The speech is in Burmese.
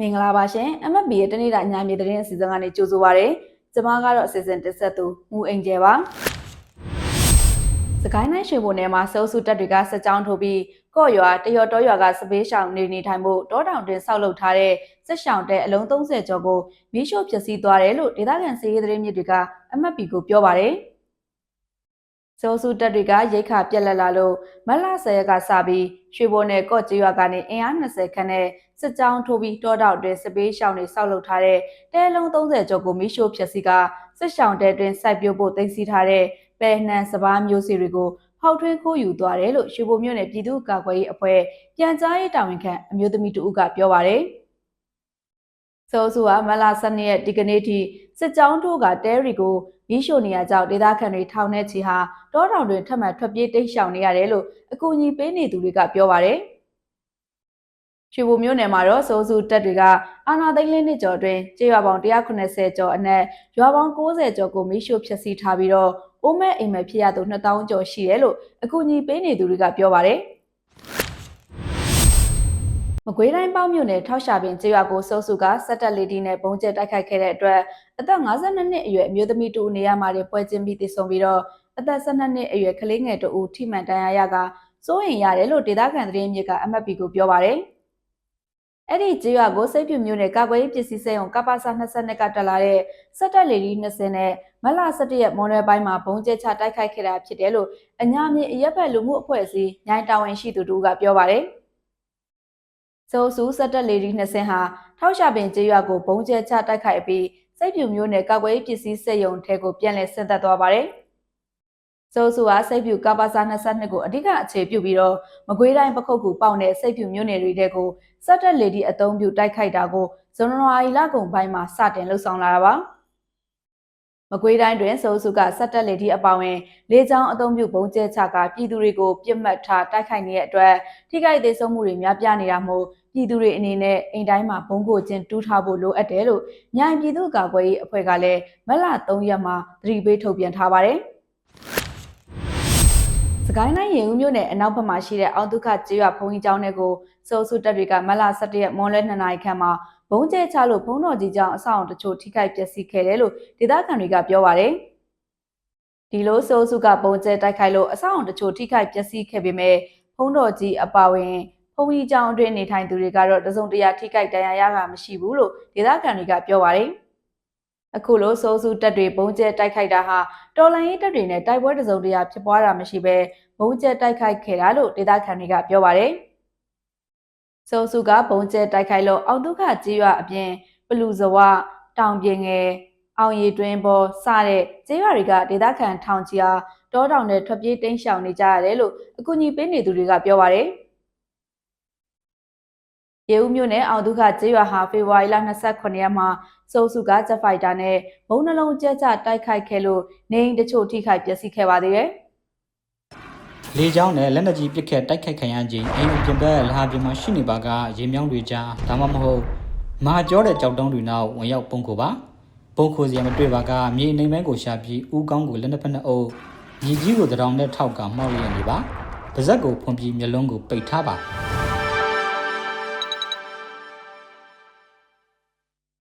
မင်္ဂလာပါရှင် MFB ရဲ့တနေ့တာအညာမြေသတင်းအစီအစဉ်ကနေကြိုဆိုပါရစေကျွန်မကတော့အစီအစဉ်တက်ဆက်သူမူအိမ်ကျယ်ပါစကိုင်းတိုင်းရွှေဘုံနယ်မှာစိုးစုတက်တွေကစက်ကြောင်းထိုးပြီးကော့ရွာတရော်တော်ရွာကစပေးရှောင်နေနေထိုင်မှုတောတောင်တွင်ဆောက်လုပ်ထားတဲ့စက်ရှောင်တဲ့အလုံး30ကျော်ကိုမီးရှို့ဖျက်ဆီးသွားတယ်လို့ဒေသခံစီးရေးသတင်းမြစ်တွေက MFB ကိုပြောပါတယ် စိုးစုတက်တွေကရိတ်ခါပြက်လက်လာလို့မတ်လ10ရက်ကစပြီးရွှေဘုံနယ်ကော့ကျွော်ကနေအင်အား20ခန်းနဲ့စစ်ကြောင်းထိုးပြီးတောတောက်တွင်စပေးရှောင်းတွေဆောက်လုပ်ထားတဲ့တဲလုံး30ကျော်ကိုမိရှို့ဖျက်ဆီးကစစ်ရှောင်းတဲတွင်စိုက်ပျိုးဖို့တင်စီထားတဲ့ပဲနှံစပားမျိုးစီတွေကိုဟောက်ထွင်းခိုးယူသွားတယ်လို့ရွှေဘုံမြို့နယ်ပြည်သူ့ကာကွယ်ရေးအဖွဲ့ပြန်ကြားရေးတာဝန်ခံအမျိုးသမီးတဦးကပြောပါတယ်။ဆိုဆူကမလာစနေရဲ့ဒီကနေ့ထိ စစ်ကြောင်းထိုးကတဲရီကိုမိရှို့နေရကြောင်းဒေသခံတွေထောင်ထဲချီဟာတောတောင်တွင်ထပ်မံထွက်ပြေးတိတ်ရှောင်နေရတယ်လို့အကူအညီပေးနေသူတွေကပြောပါတယ်။ရွှေဘိုမြို့နယ်မှာတော့စိုးစုတက်တွေကအာနာသိန်းလေးနှစ်ကျော်အတွင်းကျေးရွာပေါင်း190ကျော်အနက်ရွာပေါင်း90ကျော်ကိုမိရှို့ဖျက်ဆီးထားပြီးတော့အိုးမဲအိမ်မဲဖြစ်ရသူ2000ကျော်ရှိတယ်လို့အကူအညီပေးနေသူတွေကပြောပါတယ်။ မကွေးတိုင်းပေါ့မြို့နယ်ထောက်ရှာပင်ကျေးရွာကိုစိုးစုကစက်တက်လီဒီနဲ့ပုံကျဲတိုက်ခိုက်ခဲ့တဲ့အတွက်အသက်52နှစ်အရွယ်အမျိုးသမီးတူနေရာမှာပွဲကျင်းပြီးတည်ဆုံပြီးတော့အသက်12နှစ်အရွယ်ကလေးငယ်တူထိမှန်တန်ရာရကစိုးရင်ရတယ်လို့ဒေသခံသတင်းမြစ်က MFP ကိုပြောပါတယ်။အဲ့ဒီကြေးရွာကိုစိတ်ပြမျိုးနဲ့ကာကွယ်ရေးပစ္စည်းစက်ရုံကပ္ပစာ22ကတက်လာတဲ့စက်တက်လေဒီ20နဲ့မလ17ရက်မွန်နယ်ပိုင်းမှာဘုံကျဲချတိုက်ခိုက်ခဲ့တာဖြစ်တယ်လို့အညာမြေအရက်ဘက်လူမှုအဖွဲ့အစည်းညိုင်းတာဝန်ရှိသူတို့ကပြောပါတယ်။ စိုးစုစက်တက်လေဒီ20ဟာထောက်ရှာပင်ကြေးရွာကိုဘုံကျဲချတိုက်ခိုက်ပြီးစိတ်ပြမျိုးနဲ့ကာကွယ်ရေးပစ္စည်းစက်ရုံထဲကိုပြန်လည်ဆင်းသက်သွားပါတယ်။စိုးစုဟာစိတ်ပြူကပ္ပစာ22ကိုအဓိကအခြေပြုပြီးတော့မကွေးတိုင်းပခုတ်ကူပေါက်တဲ့စိတ်ပြူမျိုးနယ်တွေတဲကိုစက်တက်လေဒီအုံပြုတိုက်ခိုက်တာကိုဇန်နဝါရီလကုန်ပိုင်းမှာစတင်လှုပ်ဆောင်လာတာပါ မကွေးတိုင်းတွင်စိုးစုကစက်တက်လေဒီအပောင်ဝင်လေကြောင်းအုံပြုဘုံကျဲချကပြည်သူတွေကိုပြစ်မှတ်ထားတိုက်ခိုက်နေတဲ့အတွက်ထိခိုက်သေးဆုံးမှုတွေများပြားနေတာမို့ပြည်သူတွေအနေနဲ့အိမ်တိုင်းမှာဘုံကိုချင်းတူးထားဖို့လိုအပ်တယ်လို့မြိုင်ပြည်သူ့ကာကွယ်ရေးအဖွဲ့ကလည်းမလ3ရက်မှာသတိပေးထုတ်ပြန်ထားပါတယ်။ စကိုင်းတိုင်းရင်ဦးမြို့နယ်အနောက်ဘက်မှာရှိတဲ့အောင်ဒုက္ခကျေးရွာဘုံကြီးကျောင်းတွေကိုစိုးစုတပ်တွေကမလ17ရက်မွန်လွဲ2နာရီခန့်မှာဘုံကျဲချလို့ဘုံတော်ကြီးကျောင်းအဆောင်တချို့ထိခိုက်ပျက်စီးခဲ့တယ်လို့ဒေသခံတွေကပြောပါတယ်။ဒီလိုစိုးစုကဘုံကျဲတိုက်ခိုက်လို့အဆောင်တချို့ထိခိုက်ပျက်စီးခဲ့ပေမဲ့ဘုံတော်ကြီးအပါဝင်ဘုံကြီးကျောင်းအတွင်းနေထိုင်သူတွေကတော့တစုံတရာထိခိုက်ဒဏ်ရာရတာမရှိဘူးလို့ဒေသခံတွေကပြောပါတယ်။ အခုလိုစိုးစုတက်တွေဘုံကျဲတိုက်ခိုက်တာဟာတော်လိုင်းရေးတက်တွေနဲ့တိုက်ပွဲတစုံတရာဖြစ်ပွားတာမရှိဘဲဘုံကျဲတိုက်ခိုက်ခဲ့တာလို့ဒေသခံတွေကပြောပါတယ်။စိုးစုကဘုံကျဲတိုက်ခိုက်လို့အောင်ဒုက္ခကြီးရွာအပြင်ပလူဇဝတောင်ပြင်ငယ်အောင်ရီတွင်ပေါ်စတဲ့ကျေးရွာတွေကဒေသခံထောင်ချီအားတောတောင်နဲ့ထွက်ပြေးတိမ်းရှောင်နေကြရတယ်လို့အကူအညီပေးနေသူတွေကပြောပါတယ်။ ရေဦးမြို့နယ်အောင်ဒုက္ခကျေးရွာဟာဖေဖော်ဝါရီလ29ရက်မှာစိုးစုကဂျက်ဖိုက်တာနဲ့ဘုံနှလုံးကျဲကျတိုက်ခိုက်ခဲ့လို့နေအိမ်တချို့ထိခိုက်ပျက်စီးခဲ့ပါသေးတယ်။လေကြောင်းနဲ့လက်နက်ကြီးပစ်ခတ်တိုက်ခိုက်ခံရခြင်းအိမ်အပြင်ဘက်လဟာပြင်မှာရှိနေပါကရေမြောင်းတွေကြားဒါမှမဟုတ်မဟာကျောတဲ့ကြောက်တုံးတွေနောက်ဝင်ရောက်ပုံခိုပါပုံခိုစီရမတွေ့ပါကမြေအိမ်မဲကိုရှာပြီးဥကောင်းကိုလက်နှစ်ဖက်နှစ်အုပ်ညီကြီးကိုတရောင်နဲ့ထောက်ကမှောက်ရနေပါပါဇက်ကိုဖွန်ပြီးမျက်လုံးကိုပိတ်ထားပါ